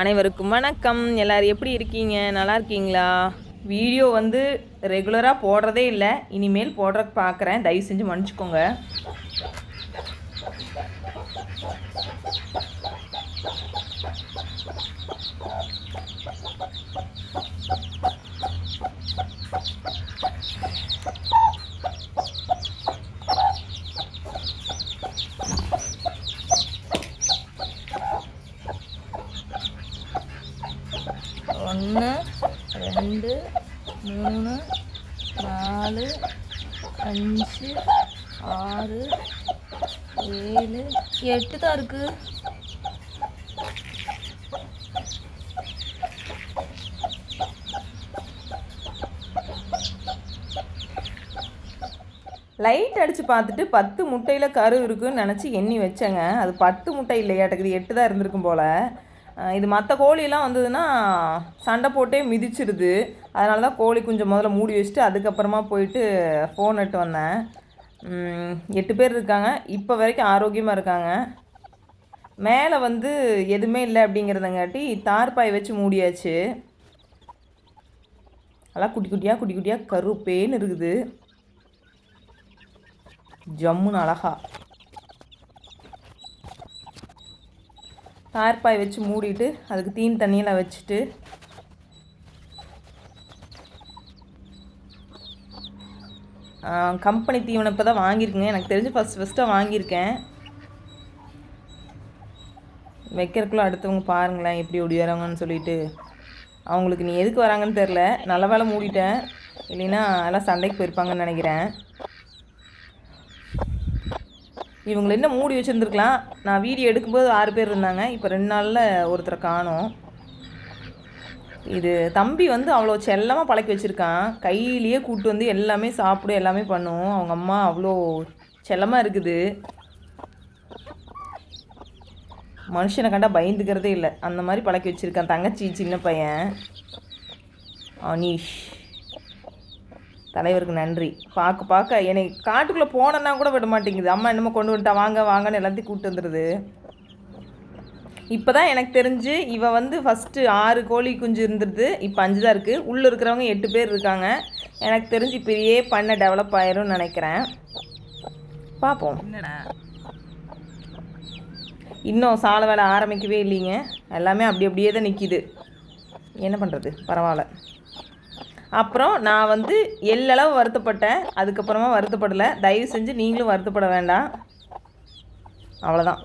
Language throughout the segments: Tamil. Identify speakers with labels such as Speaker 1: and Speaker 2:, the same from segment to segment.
Speaker 1: அனைவருக்கும் வணக்கம் எல்லோரும் எப்படி இருக்கீங்க நல்லா இருக்கீங்களா வீடியோ வந்து ரெகுலராக போடுறதே இல்லை இனிமேல் போடுறது பார்க்குறேன் தயவு செஞ்சு மன்னிச்சிக்கோங்க ஒன்று ரெண்டு மூணு நாலு அஞ்சு ஆறு ஏழு எட்டு தான் இருக்கு லைட் அடித்து பார்த்துட்டு பத்து முட்டையில் கரு இருக்குன்னு நினச்சி எண்ணி வச்சேங்க அது பத்து முட்டை இல்லையாட்டக்குது எட்டு தான் இருந்திருக்கும் போல் இது மற்ற கோழிலாம் வந்ததுன்னா சண்டை போட்டே மிதிச்சிருது அதனால தான் கோழி கொஞ்சம் முதல்ல மூடி வச்சுட்டு அதுக்கப்புறமா போயிட்டு ஃபோன் எட்டு வந்தேன் எட்டு பேர் இருக்காங்க இப்போ வரைக்கும் ஆரோக்கியமாக இருக்காங்க மேலே வந்து எதுவுமே இல்லை அப்படிங்கிறதங்காட்டி தார்பாய் வச்சு மூடியாச்சு அதெல்லாம் குட்டி குட்டியாக குட்டி குட்டியாக கருப்பேன்னு இருக்குது ஜம்முன்னு அழகா தார்பாய் வச்சு மூடிட்டு அதுக்கு தீன் தண்ணியெல்லாம் வச்சுட்டு கம்பெனி தீவனம் இப்போ தான் வாங்கியிருக்கேங்க எனக்கு தெரிஞ்சு ஃபஸ்ட் ஃபஸ்ட்டாக வாங்கியிருக்கேன் வைக்கிறக்குள்ள அடுத்தவங்க பாருங்களேன் எப்படி ஒடியாரவங்கன்னு சொல்லிட்டு அவங்களுக்கு நீ எதுக்கு வராங்கன்னு தெரில நல்ல வேலை மூடிட்டேன் இல்லைன்னா எல்லாம் சண்டைக்கு போயிருப்பாங்கன்னு நினைக்கிறேன் இவங்களை என்ன மூடி வச்சுருந்துருக்கலாம் நான் வீடியோ எடுக்கும்போது ஆறு பேர் இருந்தாங்க இப்போ ரெண்டு நாளில் ஒருத்தரை காணும் இது தம்பி வந்து அவ்வளோ செல்லமாக பழக்கி வச்சுருக்கான் கையிலேயே கூப்பிட்டு வந்து எல்லாமே சாப்பிடும் எல்லாமே பண்ணும் அவங்க அம்மா அவ்வளோ செல்லமாக இருக்குது மனுஷனை கண்டா பயந்துக்கிறதே இல்லை அந்த மாதிரி பழக்கி வச்சுருக்கான் தங்கச்சி சின்ன பையன் அனீஷ் தலைவருக்கு நன்றி பார்க்க பார்க்க என்னை காட்டுக்குள்ளே போனேன்னா கூட விட மாட்டேங்குது அம்மா என்னமோ கொண்டு வந்துட்டா வாங்க வாங்கன்னு எல்லாத்தையும் கூப்பிட்டு வந்துடுது இப்போ தான் எனக்கு தெரிஞ்சு இவ வந்து ஃபஸ்ட்டு ஆறு கோழி குஞ்சு இருந்துருது இப்போ அஞ்சு தான் இருக்குது உள்ளே இருக்கிறவங்க எட்டு பேர் இருக்காங்க எனக்கு தெரிஞ்சு இப்படியே பண்ண டெவலப் ஆயிரும்னு நினைக்கிறேன் பார்ப்போம் இன்னும் சாலை வேலை ஆரம்பிக்கவே இல்லைங்க எல்லாமே அப்படி அப்படியே தான் நிற்கிது என்ன பண்ணுறது பரவாயில்ல அப்புறம் நான் வந்து எல்லளவு வருத்தப்பட்டேன் அதுக்கப்புறமா வருத்தப்படலை தயவு செஞ்சு நீங்களும் வருத்தப்பட வேண்டாம் அவ்வளோதான்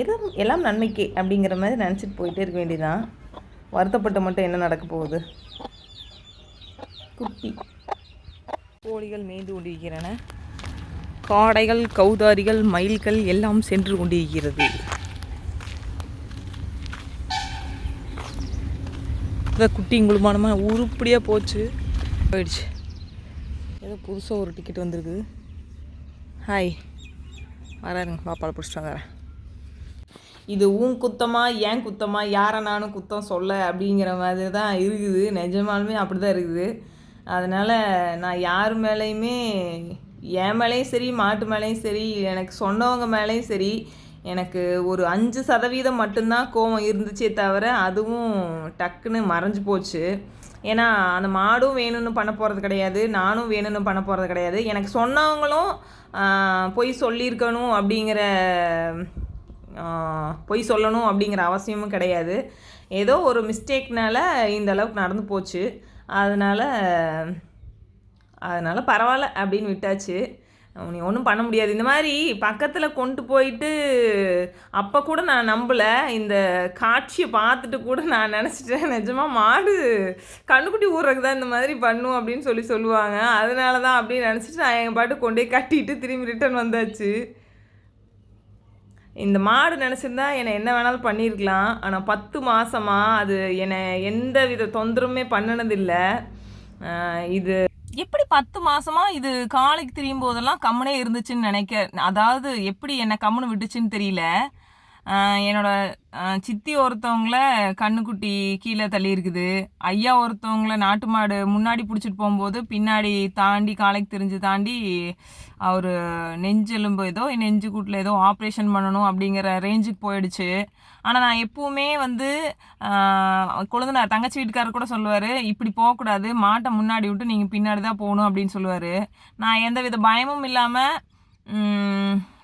Speaker 1: எதுவும் எல்லாம் நன்மைக்கு அப்படிங்கிற மாதிரி நினச்சிட்டு போயிட்டே இருக்க வேண்டியதான் வருத்தப்பட்டு மட்டும் என்ன நடக்க போகுது குட்டி கோழிகள் மேய்ந்து கொண்டிருக்கிறன காடைகள் கௌதாரிகள் மயில்கள் எல்லாம் சென்று கொண்டிருக்கிறது இந்த குட்டியும் குளுமானமாக உருப்படியாக போச்சு போயிடுச்சு ஏதோ புதுசாக ஒரு டிக்கெட் வந்திருக்குது ஹாய் வராருங்க பாப்பாவை பிடிச்சிட்டு வந்து இது ஊன் குத்தமாக ஏன் குத்தமாக யாரை நானும் குத்தம் சொல்ல அப்படிங்கிற மாதிரி தான் இருக்குது நிஜமாலுமே அப்படி தான் இருக்குது அதனால் நான் யார் மேலேயுமே என் மேலேயும் சரி மாட்டு மேலேயும் சரி எனக்கு சொன்னவங்க மேலேயும் சரி எனக்கு ஒரு அஞ்சு சதவீதம் மட்டும்தான் கோவம் இருந்துச்சே தவிர அதுவும் டக்குன்னு மறைஞ்சு போச்சு ஏன்னா அந்த மாடும் வேணும்னு பண்ண போகிறது கிடையாது நானும் வேணும்னு பண்ண போகிறது கிடையாது எனக்கு சொன்னவங்களும் பொய் சொல்லியிருக்கணும் அப்படிங்கிற பொய் சொல்லணும் அப்படிங்கிற அவசியமும் கிடையாது ஏதோ ஒரு மிஸ்டேக்னால் இந்த அளவுக்கு நடந்து போச்சு அதனால் அதனால் பரவாயில்ல அப்படின்னு விட்டாச்சு நீ ஒன்றும் பண்ண முடியாது இந்த மாதிரி பக்கத்தில் கொண்டு போயிட்டு அப்போ கூட நான் நம்பலை இந்த காட்சியை பார்த்துட்டு கூட நான் நினச்சிட்டேன் நிஜமாக மாடு கண்ணுக்குட்டி ஊறுறதுக்கு தான் இந்த மாதிரி பண்ணும் அப்படின்னு சொல்லி சொல்லுவாங்க அதனால தான் அப்படின்னு நினச்சிட்டு நான் எங்கள் பாட்டு கொண்டே கட்டிட்டு திரும்பி ரிட்டர்ன் வந்தாச்சு இந்த மாடு நினச்சிருந்தா என்னை என்ன வேணாலும் பண்ணியிருக்கலாம் ஆனால் பத்து மாதமாக அது என்னை எந்த வித தொந்தரவுமே பண்ணினதில்லை இது எப்படி பத்து மாசமா இது காலைக்கு திரியும் போதெல்லாம் கம்முனே இருந்துச்சுன்னு நினைக்க அதாவது எப்படி என்னை கம்முனு விட்டுச்சுன்னு தெரியல என்னோட சித்தி ஒருத்தவங்கள கண்ணுக்குட்டி கீழே தள்ளி இருக்குது ஐயா ஒருத்தவங்கள நாட்டு மாடு முன்னாடி பிடிச்சிட்டு போகும்போது பின்னாடி தாண்டி காலைக்கு தெரிஞ்சு தாண்டி அவர் நெஞ்செலும்பு ஏதோ நெஞ்சு கூட்டில் ஏதோ ஆப்ரேஷன் பண்ணணும் அப்படிங்கிற ரேஞ்சுக்கு போயிடுச்சு ஆனால் நான் எப்போவுமே வந்து கொழுந்தனார் தங்கச்சி வீட்டுக்காரர் கூட சொல்லுவார் இப்படி போகக்கூடாது மாட்டை முன்னாடி விட்டு நீங்கள் பின்னாடி தான் போகணும் அப்படின்னு சொல்லுவார் நான் எந்த வித பயமும் இல்லாமல்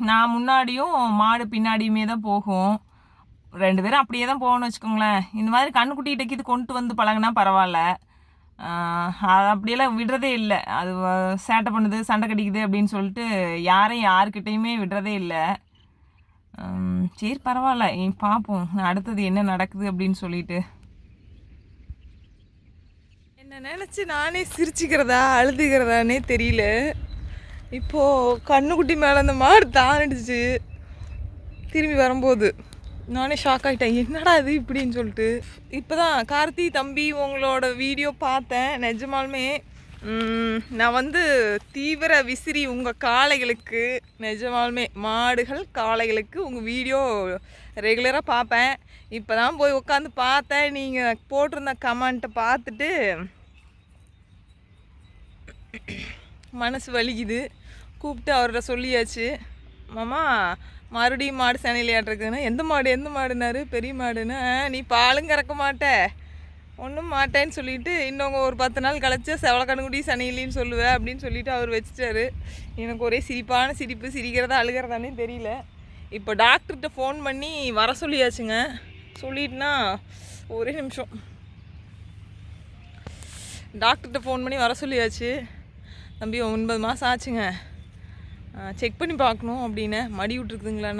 Speaker 1: நான் முன்னாடியும் மாடு பின்னாடியுமே தான் போகும் ரெண்டு பேரும் அப்படியே தான் போகணும்னு வச்சுக்கோங்களேன் இந்த மாதிரி கண்ணுக்குட்டிகிட்ட இது கொண்டு வந்து பழகினா பரவாயில்ல அது அப்படியெல்லாம் விடுறதே இல்லை அது சேட்டை பண்ணுது சண்டை கடிக்குது அப்படின்னு சொல்லிட்டு யாரையும் யாருக்கிட்டேயுமே விடுறதே இல்லை சரி பரவாயில்ல பார்ப்போம் அடுத்தது என்ன நடக்குது அப்படின்னு சொல்லிட்டு என்னை நினச்சி நானே சிரிச்சுக்கிறதா அழுதுகிறதானே தெரியல இப்போது கண்ணுக்குட்டி மேலே அந்த மாடு தாண்டிடுச்சு திரும்பி வரும்போது நானே ஷாக் ஆகிட்டேன் என்னடா இது இப்படின்னு சொல்லிட்டு இப்போ தான் கார்த்தி தம்பி உங்களோட வீடியோ பார்த்தேன் நெஜமாலுமே நான் வந்து தீவிர விசிறி உங்கள் காளைகளுக்கு நிஜமாலுமே மாடுகள் காளைகளுக்கு உங்கள் வீடியோ ரெகுலராக பார்ப்பேன் இப்போ தான் போய் உட்காந்து பார்த்தேன் நீங்கள் போட்டிருந்த கமெண்ட்டை பார்த்துட்டு மனசு வலிக்குது கூப்பிட்டு அவர்கிட்ட சொல்லியாச்சு மாமா மறுபடியும் மாடு சேனையில் ஏற்றிருக்குன்னு எந்த மாடு எந்த மாடுனாரு பெரிய மாடுன்னு நீ பாலும் கறக்க மாட்டே ஒன்றும் மாட்டேன்னு சொல்லிட்டு இன்னொங்க ஒரு பத்து நாள் கழிச்சு சனி இல்லைன்னு சொல்லுவேன் அப்படின்னு சொல்லிட்டு அவர் வச்சிட்டாரு எனக்கு ஒரே சிரிப்பான சிரிப்பு சிரிக்கிறதா அழுகிறதானே தெரியல இப்போ டாக்டர்கிட்ட ஃபோன் பண்ணி வர சொல்லியாச்சுங்க சொல்லிட்டுனா ஒரே நிமிஷம் டாக்டர்கிட்ட ஃபோன் பண்ணி வர சொல்லியாச்சு தம்பி ஒன்பது மாதம் ஆச்சுங்க செக் பண்ணி பார்க்கணும் அப்படின்னு மடி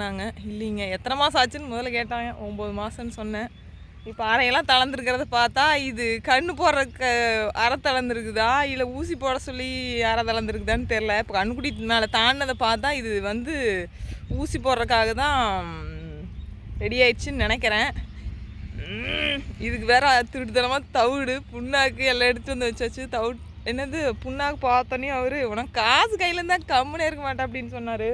Speaker 1: நாங்கள் இல்லைங்க எத்தனை மாதம் ஆச்சுன்னு முதல்ல கேட்டாங்க ஒம்பது மாதம்னு சொன்னேன் இப்போ அறையெல்லாம் தளர்ந்துருக்கிறத பார்த்தா இது கண்ணு போடுறதுக்கு அறை தளர்ந்துருக்குதா இல்லை ஊசி போட சொல்லி அறை தளர்ந்துருக்குதான்னு தெரில இப்போ கண்ணுக்குட்டினால தாண்டினதை பார்த்தா இது வந்து ஊசி போடுறதுக்காக தான் ரெடி ஆயிடுச்சுன்னு நினைக்கிறேன் இதுக்கு வேற திருட்டுத்தனமாக தவிடு புண்ணாக்கு எல்லாம் எடுத்து வந்து வச்சாச்சு தவிட் என்னது புண்ணாக்கு பார்த்தோன்னே அவர் உனக்கு காசு கையிலேருந்தான் கம்முனே இருக்க மாட்டேன் அப்படின்னு சொன்னார்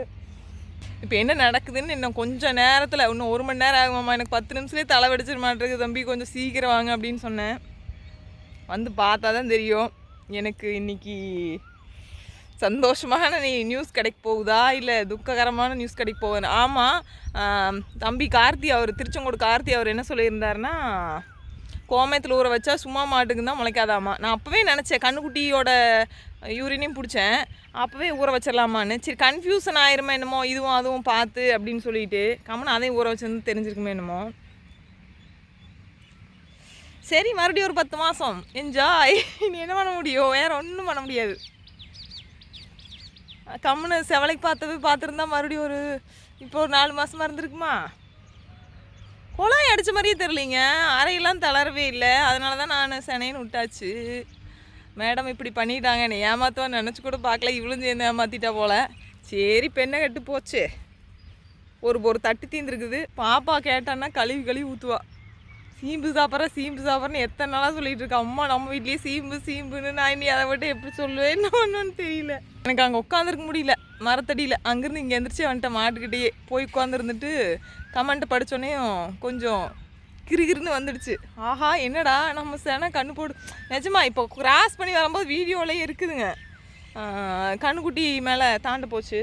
Speaker 1: இப்போ என்ன நடக்குதுன்னு இன்னும் கொஞ்சம் நேரத்தில் இன்னும் ஒரு மணி நேரம் ஆகுமாம்மா எனக்கு பத்து நிமிஷத்துலேயே தலை வெடிச்சிட மாட்டேருக்கு தம்பி கொஞ்சம் சீக்கிரம் வாங்க அப்படின்னு சொன்னேன் வந்து பார்த்தா தான் தெரியும் எனக்கு இன்றைக்கி சந்தோஷமான நீ நியூஸ் கிடைக்க போகுதா இல்லை துக்ககரமான நியூஸ் கிடைக்க போகுது ஆமாம் தம்பி கார்த்தி அவர் திருச்செங்கோடு கார்த்தி அவர் என்ன சொல்லியிருந்தாருன்னா கோமயத்தில் ஊற வச்சா சும்மா மாட்டுக்கு தான் முளைக்காதாமா நான் அப்போவே நினச்சேன் கண்ணுக்குட்டியோட யூரினையும் பிடிச்சேன் அப்போவே ஊற வச்சிடலாமான்னு சரி கன்ஃபியூஷன் ஆயிருமா என்னமோ இதுவும் அதுவும் பார்த்து அப்படின்னு சொல்லிட்டு கம்மன் அதையும் ஊற வச்சிருந்து தெரிஞ்சிருக்குமே என்னமோ சரி மறுபடியும் ஒரு பத்து மாதம் என்ஜாய் நீ என்ன பண்ண முடியும் வேறு ஒன்றும் பண்ண முடியாது கம்முன்னு செவலைக்கு பார்த்தவே பார்த்துருந்தா மறுபடியும் ஒரு இப்போ ஒரு நாலு மாதமாக இருந்திருக்குமா குழாய் அடித்த மாதிரியே தெரிலிங்க அறையெல்லாம் தளரவே இல்லை அதனால தான் நான் சென்னைன்னு விட்டாச்சு மேடம் இப்படி பண்ணிட்டாங்க என்னை ஏமாத்துவான்னு நினச்சி கூட பார்க்கல இவ்வளோ சேர்ந்து ஏமாற்றிட்டா போல் சரி பெண்ணை கட்டு போச்சு ஒரு ஒரு தட்டு தீந்துருக்குது பாப்பா கேட்டான்னா கழுவி கழுவி ஊற்றுவா சீம்பு சாப்பிட்ற சீம்பு சாப்பிட்றேன்னு எத்தனை நாளாக சொல்லிகிட்டு இருக்கா அம்மா நம்ம வீட்லேயே சீம்பு சீம்புன்னு நான் இனி அதை விட்டு எப்படி சொல்லுவேன் என்ன ஒன்றுன்னு தெரியல எனக்கு அங்கே உட்காந்துருக்க முடியல மரத்தடியில் அங்கேருந்து இங்கே எந்திரிச்சி வந்துட்டேன் மாட்டுக்கிட்டேயே போய் உட்காந்துருந்துட்டு கமெண்ட் படித்தோடனேயும் கொஞ்சம் கிருகிருன்னு வந்துடுச்சு ஆஹா என்னடா நம்ம சேனா கண்ணு போடு நிஜமா இப்போ கிராஸ் பண்ணி வரும்போது வீடியோலேயே இருக்குதுங்க கண்ணுக்குட்டி மேலே தாண்ட போச்சு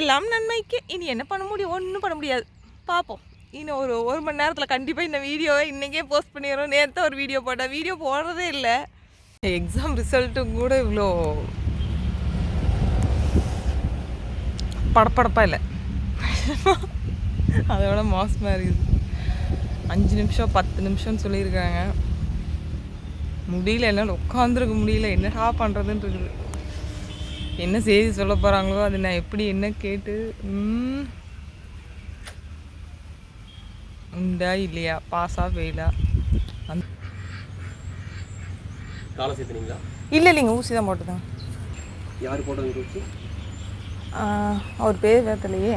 Speaker 1: எல்லாம் நன்மைக்கு இனி என்ன பண்ண முடியும் ஒன்றும் பண்ண முடியாது பார்ப்போம் இன்னும் ஒரு ஒரு மணி நேரத்தில் கண்டிப்பாக இந்த வீடியோவை இன்றைக்கே போஸ்ட் பண்ணிடுறோம் நேரத்தை ஒரு வீடியோ போட்டேன் வீடியோ போடுறதே இல்லை எக்ஸாம் ரிசல்ட்டும் கூட இவ்வளோ படப்படப்பாக இல்லை நிமிஷமா அதோட மாஸ் மாதிரி அஞ்சு நிமிஷம் பத்து நிமிஷம்னு சொல்லியிருக்காங்க முடியல என்னால் உட்காந்துருக்க முடியல என்னடா பண்ணுறதுன்னு இருக்குது என்ன செய்தி சொல்ல போகிறாங்களோ அது நான் எப்படி என்ன கேட்டு உண்டா இல்லையா பாஸா அந்த இல்லை இல்லைங்க ஊசி தான் போட்டுதான்
Speaker 2: யார் போட்டது
Speaker 1: அவர் பேர் வேத்தலையே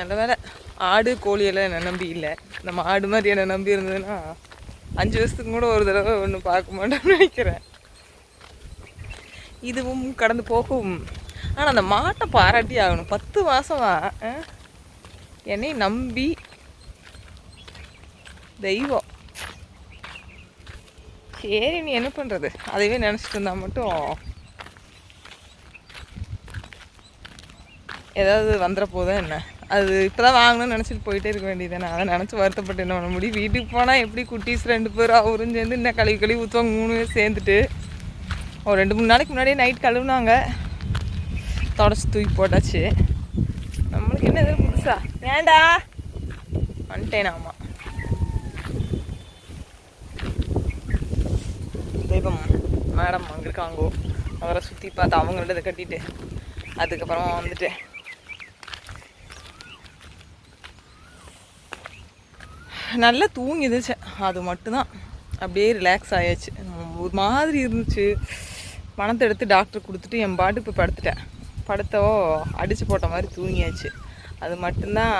Speaker 1: நல்ல வேலை ஆடு கோழியெல்லாம் என்னை நம்பி இல்லை நம்ம ஆடு மாதிரி என்னை நம்பி இருந்ததுன்னா அஞ்சு வருஷத்துக்கு கூட ஒரு தடவை ஒன்று பார்க்க மாட்டோம்னு நினைக்கிறேன் இதுவும் கடந்து போகும் ஆனால் அந்த மாட்டை பாராட்டி ஆகணும் பத்து மாதமா என்னை நம்பி தெய்வம் சரி நீ என்ன பண்ணுறது அதையே நினச்சிட்டு இருந்தால் மட்டும் ஏதாவது வந்துட போதும் என்ன அது இப்போ தான் வாங்கணும்னு நினச்சிட்டு போயிட்டே இருக்க வேண்டியது நான் அதை நினச்சி வருத்தப்பட்டு என்ன பண்ண முடியும் வீட்டுக்கு போனால் எப்படி குட்டீஸ் ரெண்டு பேரும் அவரும் சேர்ந்து இன்னும் கழுவி கழுவி ஊற்றுவாங்க மூணு பேர் சேர்ந்துட்டு ஒரு ரெண்டு மூணு நாளைக்கு முன்னாடியே நைட் கழுவுனாங்க தொடச்சி தூக்கி போட்டாச்சு நம்மளுக்கு என்ன இது புதுசா ஏண்டா வந்துட்டேன் ஆமாம் தெய்வம் மேடம் அங்கே இருக்காங்கோ அவரை சுற்றி பார்த்து அவங்கள்ட்ட இதை கட்டிட்டு அதுக்கப்புறமா வந்துட்டு நல்லா தூங்கிடுச்சு அது மட்டும்தான் அப்படியே ரிலாக்ஸ் ஆயாச்சு ஒரு மாதிரி இருந்துச்சு பணத்தை எடுத்து டாக்டர் கொடுத்துட்டு என் பாட்டு இப்போ படுத்துட்டேன் படுத்தவோ அடித்து போட்ட மாதிரி தூங்கியாச்சு அது மட்டும்தான்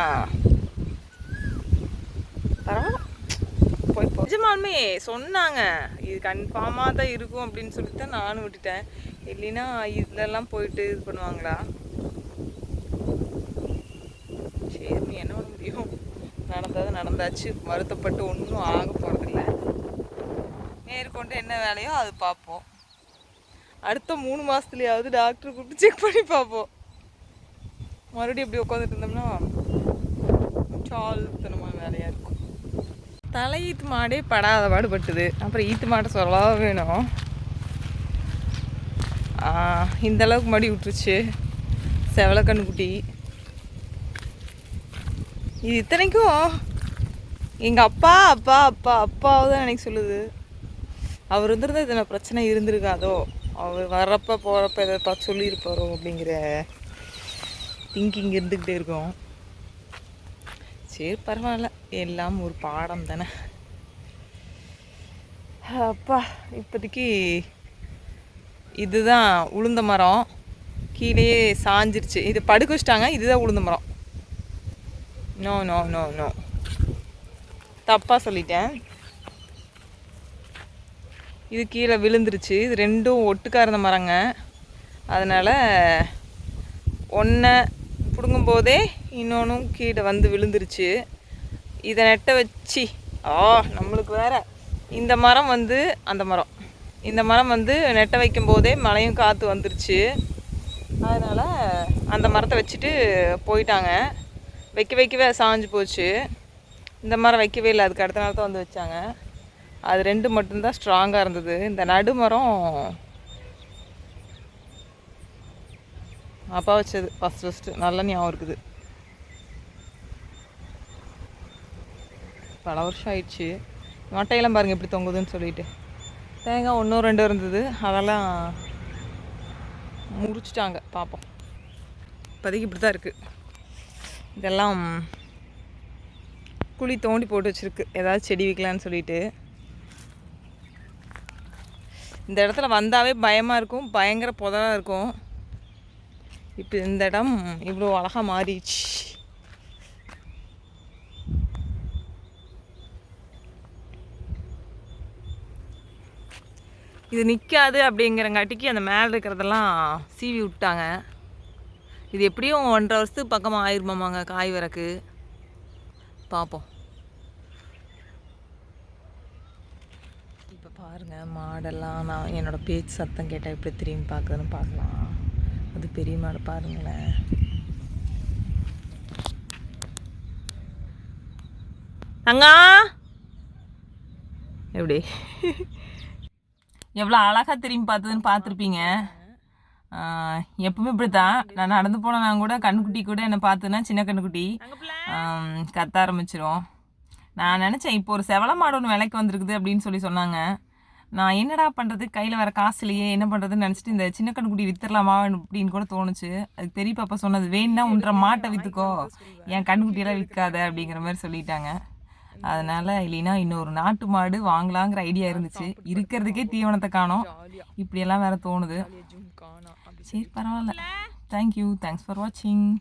Speaker 1: பரவாயில்ல போய் நிஜமாலுமே சொன்னாங்க இது கன்ஃபார்மாக தான் இருக்கும் அப்படின்னு சொல்லிட்டு தான் நானும் விட்டுட்டேன் இல்லைன்னா இதுலலாம் போயிட்டு இது பண்ணுவாங்களா சரி என்ன பண்ண முடியும் நடந்தது நடந்தாச்சு வருத்தப்பட்டு ஒன்றும் ஆக போகிறதில்ல மேற்கொண்டு என்ன வேலையோ அது பார்ப்போம் அடுத்த மூணு மாதத்துலையாவது டாக்டர் கூப்பிட்டு செக் பண்ணி பார்ப்போம் மறுபடியும் எப்படி உட்காந்துட்டு இருந்தோம்னா சால்த்தனமான வேலையாக இருக்கும் தலை ஈத்து மாடே படாத பாடுபட்டுது அப்புறம் ஈத்து மாட்டை சொல்லாத வேணும் இந்தளவுக்கு மடி விட்டுருச்சு செவலக்கண்ணு குட்டி இது இத்தனைக்கும் எங்கள் அப்பா அப்பா அப்பா அப்பாவை தான் எனக்கு சொல்லுது அவர் இருந்திருந்தா இதனை பிரச்சனை இருந்திருக்காதோ அவர் வர்றப்ப போகிறப்ப எதைப்பா பார்த்து சொல்லியிருப்பாரோ அப்படிங்கிற திங்கிங் இருந்துக்கிட்டே இருக்கும் சரி பரவாயில்ல எல்லாம் ஒரு பாடம் தானே அப்பா இப்போதைக்கு இதுதான் உளுந்த மரம் கீழேயே சாஞ்சிருச்சு இது படுக்க வச்சிட்டாங்க இதுதான் உளுந்த மரம் நோ நோ நோ நோ தப்பாக சொல்லிட்டேன் இது கீழே விழுந்துருச்சு இது ரெண்டும் ஒட்டுக்கா இருந்த மரங்க அதனால் ஒன்றை பிடுங்கும்போதே இன்னொன்றும் கீழே வந்து விழுந்துருச்சு இதை நெட்ட வச்சு ஆ நம்மளுக்கு வேறு இந்த மரம் வந்து அந்த மரம் இந்த மரம் வந்து நெட்டை வைக்கும்போதே மழையும் காற்று வந்துருச்சு அதனால் அந்த மரத்தை வச்சுட்டு போயிட்டாங்க வைக்க வைக்கவே சாஞ்சு போச்சு இந்த மரம் வைக்கவே இல்லை அதுக்கு அடுத்த நேரத்தை வந்து வச்சாங்க அது ரெண்டு மட்டும்தான் ஸ்ட்ராங்காக இருந்தது இந்த நடுமரம் அப்பா வச்சது ஃபஸ்ட் ஃபஸ்ட்டு நல்ல ஞாபகம் இருக்குது பல வருஷம் ஆயிடுச்சு மட்டையெல்லாம் பாருங்கள் எப்படி தொங்குதுன்னு சொல்லிட்டு தேங்காய் ஒன்றும் ரெண்டு இருந்தது அதெல்லாம் முறிச்சிட்டாங்க பார்ப்போம் இப்போதைக்கு இப்படி தான் இருக்குது இதெல்லாம் குழி தோண்டி போட்டு வச்சுருக்கு ஏதாவது செடி வைக்கலான்னு சொல்லிட்டு இந்த இடத்துல வந்தாவே பயமாக இருக்கும் பயங்கர புதலாக இருக்கும் இப்போ இந்த இடம் இவ்வளோ அழகாக மாறிடுச்சு இது நிற்காது அப்படிங்கிறங்காட்டிக்கு அந்த மேலே இருக்கிறதெல்லாம் சீவி விட்டாங்க இது எப்படியும் ஒன்றரை வருஷத்துக்கு பக்கமாக ஆயிருமாமாங்க காய் வரக்கு பார்ப்போம் இப்போ பாருங்கள் மாடெல்லாம் நான் என்னோடய பேச்சு சத்தம் கேட்டால் எப்படி திரும்பி பார்க்குதுன்னு பார்க்கலாம் அது பெரிய மாடு பாருங்களேன் அங்கா எப்படி எவ்வளோ அழகாக திரும்பி பார்த்ததுன்னு பார்த்துருப்பீங்க எப்பவுமே இப்படி தான் நான் நடந்து போனேன்னா கூட கண்ணுக்குட்டி கூட என்னை பார்த்துன்னா சின்ன கண்ணுக்குட்டி கத்த ஆரம்பிச்சிரும் நான் நினச்சேன் இப்போ ஒரு செவல மாடு ஒன்று விலைக்கு வந்திருக்குது அப்படின்னு சொல்லி சொன்னாங்க நான் என்னடா பண்ணுறது கையில் வர காசு இல்லையே என்ன பண்ணுறதுன்னு நினச்சிட்டு இந்த சின்ன கண்ணுக்குட்டி வித்துடலாமா அப்படின்னு கூட தோணுச்சு அது தெரிய பாப்பா சொன்னது வேணும்னா உன்ற மாட்டை விற்றுக்கோ என் கண்ணுக்குட்டியெல்லாம் விற்காத அப்படிங்கிற மாதிரி சொல்லிட்டாங்க அதனால் இல்லைன்னா இன்னொரு நாட்டு மாடு வாங்கலாங்கிற ஐடியா இருந்துச்சு இருக்கிறதுக்கே தீவனத்தை காணும் இப்படியெல்லாம் வேற தோணுது Sí, parola. Thank you. Thanks for watching.